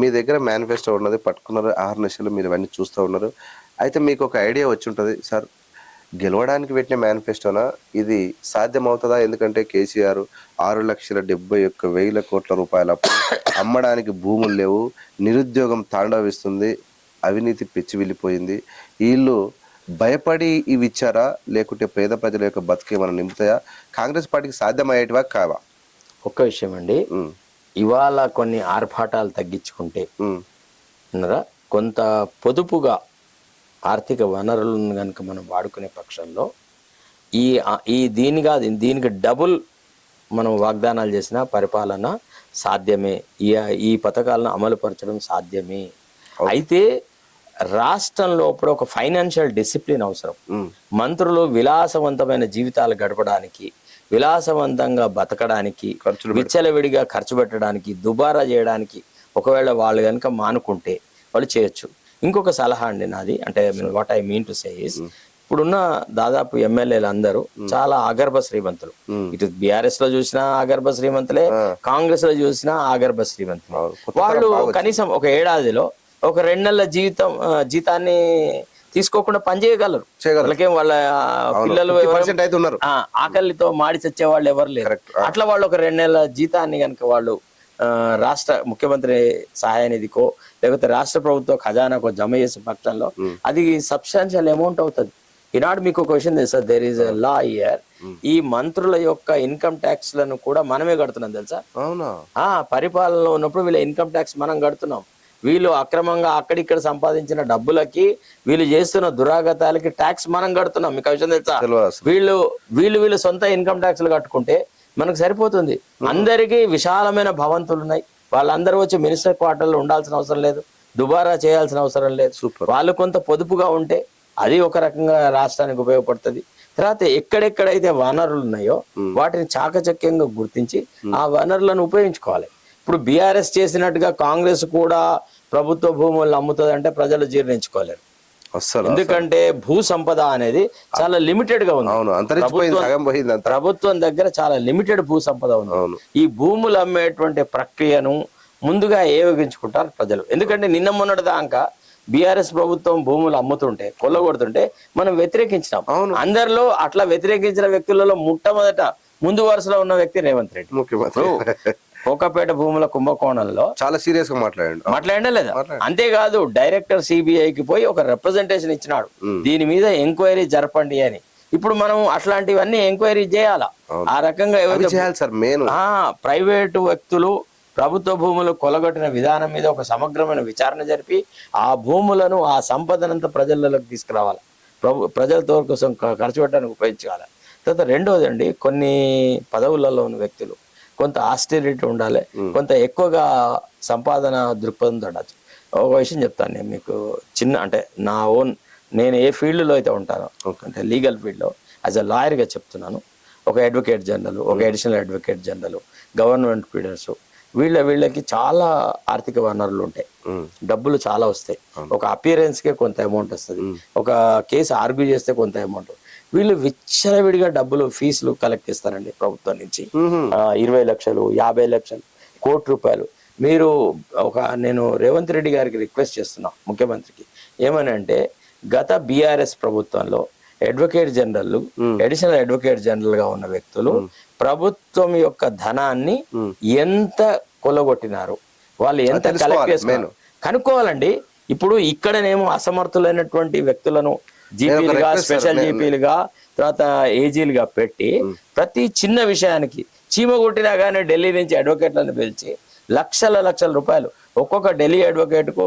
మీ దగ్గర మేనిఫెస్టో ఉన్నది పట్టుకున్నారు ఆరు నెలలు మీరు ఇవన్నీ చూస్తూ ఉన్నారు. అయితే మీకు ఒక ఐడియా వచ్చి ఉంటుంది సార్ గెలవడానికి పెట్టిన మేనిఫెస్టోనా ఇది సాధ్యమవుతుందా? ఎందుకంటే కేసీఆర్ ఆరు లక్షల డెబ్బై ఒక్క వేల కోట్ల రూపాయల అమ్మడానికి భూములు లేవు నిరుద్యోగం తాండవిస్తుంది అవినీతి పెచ్చి వెళ్ళిపోయింది. వీళ్ళు భయపడి ఇవి ఇచ్చారా? లేకుంటే పేద ప్రజల యొక్క బతుకేమైనా నింపుతాయా? కాంగ్రెస్ పార్టీకి సాధ్యమయ్యేటివా కావా? ఒక్క విషయం అండి. ఇవాళ కొన్ని ఆర్భాటాలు తగ్గించుకుంటే కొంత పొదుపుగా ఆర్థిక వనరులను కనుక మనం వాడుకునే పక్షంలో ఈ ఈ దీనిగా దీనికి డబుల్ మనం వాగ్దానాలు చేసిన పరిపాలన సాధ్యమే. ఈ ఈ పథకాలను అమలుపరచడం సాధ్యమే. అయితే రాష్ట్రం లోపల ఒక ఫైనాన్షియల్ డిసిప్లిన్ అవసరం. మంత్రులు విలాసవంతమైన జీవితాలు గడపడానికి విలాసవంతంగా బతకడానికి ఖర్చులు విచ్చలవిడిగా ఖర్చు పెట్టడానికి దుబారా చేయడానికి ఒకవేళ వాళ్ళు కనుక మానుకుంటే వాళ్ళు చేయొచ్చు. ఇంకొక సలహా అండి నాది. అంటే what I mean to say is ఇప్పుడున్న దాదాపు ఎమ్మెల్యేలు అందరూ చాలా ఆగర్భ శ్రీమంతులు. ఇటు బీఆర్ఎస్లో చూసినా ఆగర్భ శ్రీమంతులే కాంగ్రెస్లో చూసినా ఆగర్భ శ్రీమంతులే. వాళ్ళు కనీసం ఒక ఏడాదిలో ఒక రెండు నెలల జీవితం జీతాన్ని తీసుకోకుండా పనిచేయగలరు చేయగలరు. వాళ్ళకేం వాళ్ళ పిల్లలు ఉన్నారు ఆకలితో మాడి చచ్చే వాళ్ళు ఎవరు లేరు. అట్లా వాళ్ళు ఒక రెండు నెలల జీతాన్ని కనుక వాళ్ళు రాష్ట్ర ముఖ్యమంత్రి సహాయ నిధికో లేకపోతే రాష్ట్ర ప్రభుత్వ ఖజానాకో జమ చేసే పక్షంలో అది సబ్స్టాన్షియల్ అమౌంట్ అవుతుంది. ఈనాడు మీకు ఒక విషయం తెలుసా? దేర్ ఈస్ లా ఇయర్ ఈ మంత్రుల యొక్క ఇన్కమ్ ట్యాక్స్లను కూడా మనమే కడుతున్నాం తెలుసా? అవునా? ఆ పరిపాలనలో ఉన్నప్పుడు వీళ్ళ ఇన్కమ్ ట్యాక్స్ మనం కడుతున్నాం. వీళ్ళు అక్రమంగా అక్కడిక్కడ సంపాదించిన డబ్బులకి వీళ్ళు చేస్తున్న దురాగతాలకి ట్యాక్స్ మనం కడుతున్నాం. మీకు విషయం తెలుసా? వీళ్ళు వీళ్ళు వీళ్ళు సొంత ఇన్కమ్ ట్యాక్స్లు కట్టుకుంటే మనకు సరిపోతుంది. అందరికీ విశాలమైన భవంతులు ఉన్నాయి. వాళ్ళందరూ వచ్చి మినిస్టర్ క్వార్టర్లో ఉండాల్సిన అవసరం లేదు. దుబారా చేయాల్సిన అవసరం లేదు. Super. వాళ్ళు కొంత పొదుపుగా ఉంటే అది ఒక రకంగా రాష్ట్రానికి ఉపయోగపడుతుంది. తర్వాత ఎక్కడెక్కడైతే వనరులు ఉన్నాయో వాటిని చాకచక్యంగా గుర్తించి ఆ వనరులను ఉపయోగించుకోవాలి. ఇప్పుడు బీఆర్ఎస్ చేసినట్టుగా కాంగ్రెస్ కూడా ప్రభుత్వ భూములను అమ్ముతుంది అంటే ప్రజలు జీర్ణించుకోలేరు. అస్సలు ఎందుకంటే భూ సంపద అనేది చాలా లిమిటెడ్గా ఉంది ప్రభుత్వం దగ్గర చాలా లిమిటెడ్ భూ సంపద ఉంది. అవును. ఈ భూములు అమ్మేటువంటి ప్రక్రియను ముందుగా ఏవగించుకుంటారు ప్రజలు. ఎందుకంటే నిన్న మొన్నటి దాకా బీఆర్ఎస్ ప్రభుత్వం భూములు అమ్ముతుంటే కొల్లగొడుతుంటే మనం వ్యతిరేకించినాం. అవును. అందరిలో అట్లా వ్యతిరేకించిన వ్యక్తులలో మొట్టమొదట ముందు వరుసలో ఉన్న వ్యక్తి రేవంత్ రెడ్డి. ముఖ్యమంత్రి. కోకపేట భూముల కుంభకోణంలో చాలా సీరియస్గా మాట్లాడండి. మాట్లాడే లేదా. అంతేకాదు డైరెక్టర్ సిబిఐకి పోయి ఒక రిప్రజెంటేషన్ ఇచ్చినాడు. దీని మీద ఎంక్వైరీ జరపండి అని. ఇప్పుడు మనం అట్లాంటివన్నీ ఎంక్వైరీ చేయాలా? ఆ రకంగా చేయాలి సార్ మెయిన్ ప్రైవేటు వ్యక్తులు ప్రభుత్వ భూములు కొలగొట్టిన విధానం మీద ఒక సమగ్రమైన విచారణ జరిపి ఆ భూములను ఆ సంపదనంతా ప్రజలలోకి తీసుకురావాలి? ప్రభు ప్రజలతో కోసం ఖ- ఖర్చు పెట్టడానికి ఉపయోగించాలి తర్వాత రెండోది అండి కొన్ని పదవులలో ఉన్న వ్యక్తులు. కొంత ఆస్టెరిటీ ఉండాలి కొంత ఎక్కువగా సంపాదన దృక్పథంతో ఉండొచ్చు ఒక విషయం చెప్తాను నేను మీకు. చిన్న అంటే నా ఓన్ నేను ఏ ఫీల్డ్లో అయితే ఉంటానో అంటే లీగల్ ఫీల్డ్లో యాజ్ అ లాయర్గా చెప్తున్నాను. ఒక అడ్వకేట్ జనరల్ ఒక additional advocate general government pleaders వీళ్ళ వీళ్ళకి చాలా ఆర్థిక వనరులు ఉంటాయి. డబ్బులు చాలా వస్తాయి. ఒక appearance కే కొంత అమౌంట్ వస్తుంది. ఒక కేసు ఆర్గ్యూ చేస్తే కొంత అమౌంట్. వీళ్ళు విచ్చలవిడిగా డబ్బులు ఫీజులు కలెక్ట్ చేస్తారండి ప్రభుత్వం నుంచి. ఇరవై లక్షలు యాభై లక్షలు కోటి రూపాయలు. మీరు ఒక నేను రేవంత్ రెడ్డి గారికి రిక్వెస్ట్ చేస్తున్నా ముఖ్యమంత్రికి. ఏమని అంటే గత బీఆర్ఎస్ ప్రభుత్వంలో అడ్వకేట్ జనరల్ అడిషనల్ అడ్వకేట్ జనరల్గా ఉన్న వ్యక్తులు ప్రభుత్వం యొక్క ధనాన్ని ఎంత కొలగొట్టినారు? వాళ్ళు ఎంత కలెక్ట్ చేసుకున్నారు? కనుక్కోవాలండి. ఇప్పుడు ఇక్కడనేమో అసమర్థులైనటువంటి వ్యక్తులను జీపీలుగా స్పెషల్ జీపీలుగా తర్వాత ఏజీలుగా పెట్టి ప్రతి చిన్న విషయానికి చీమ కొట్టినా కానీ ఢిల్లీ నుంచి అడ్వకేట్లను పిలిచి లక్షల లక్షల రూపాయలు. ఒక్కొక్క ఢిల్లీ అడ్వకేట్కు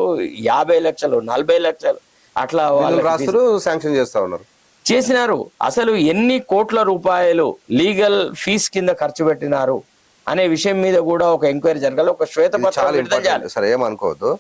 యాభై లక్షలు నలభై లక్షలు అట్లా వాళ్ళు రాస్తారు శాంక్షన్ చేస్తా ఉన్నారు. చేసినారు. అసలు ఎన్ని కోట్ల రూపాయలు లీగల్ ఫీజ్ కింద ఖర్చు పెట్టినారు అనే విషయం మీద కూడా ఒక ఎంక్వైరీ జరగాలి. ఒక శ్వేతపత్రం సరే ఏమనుకోవద్దు.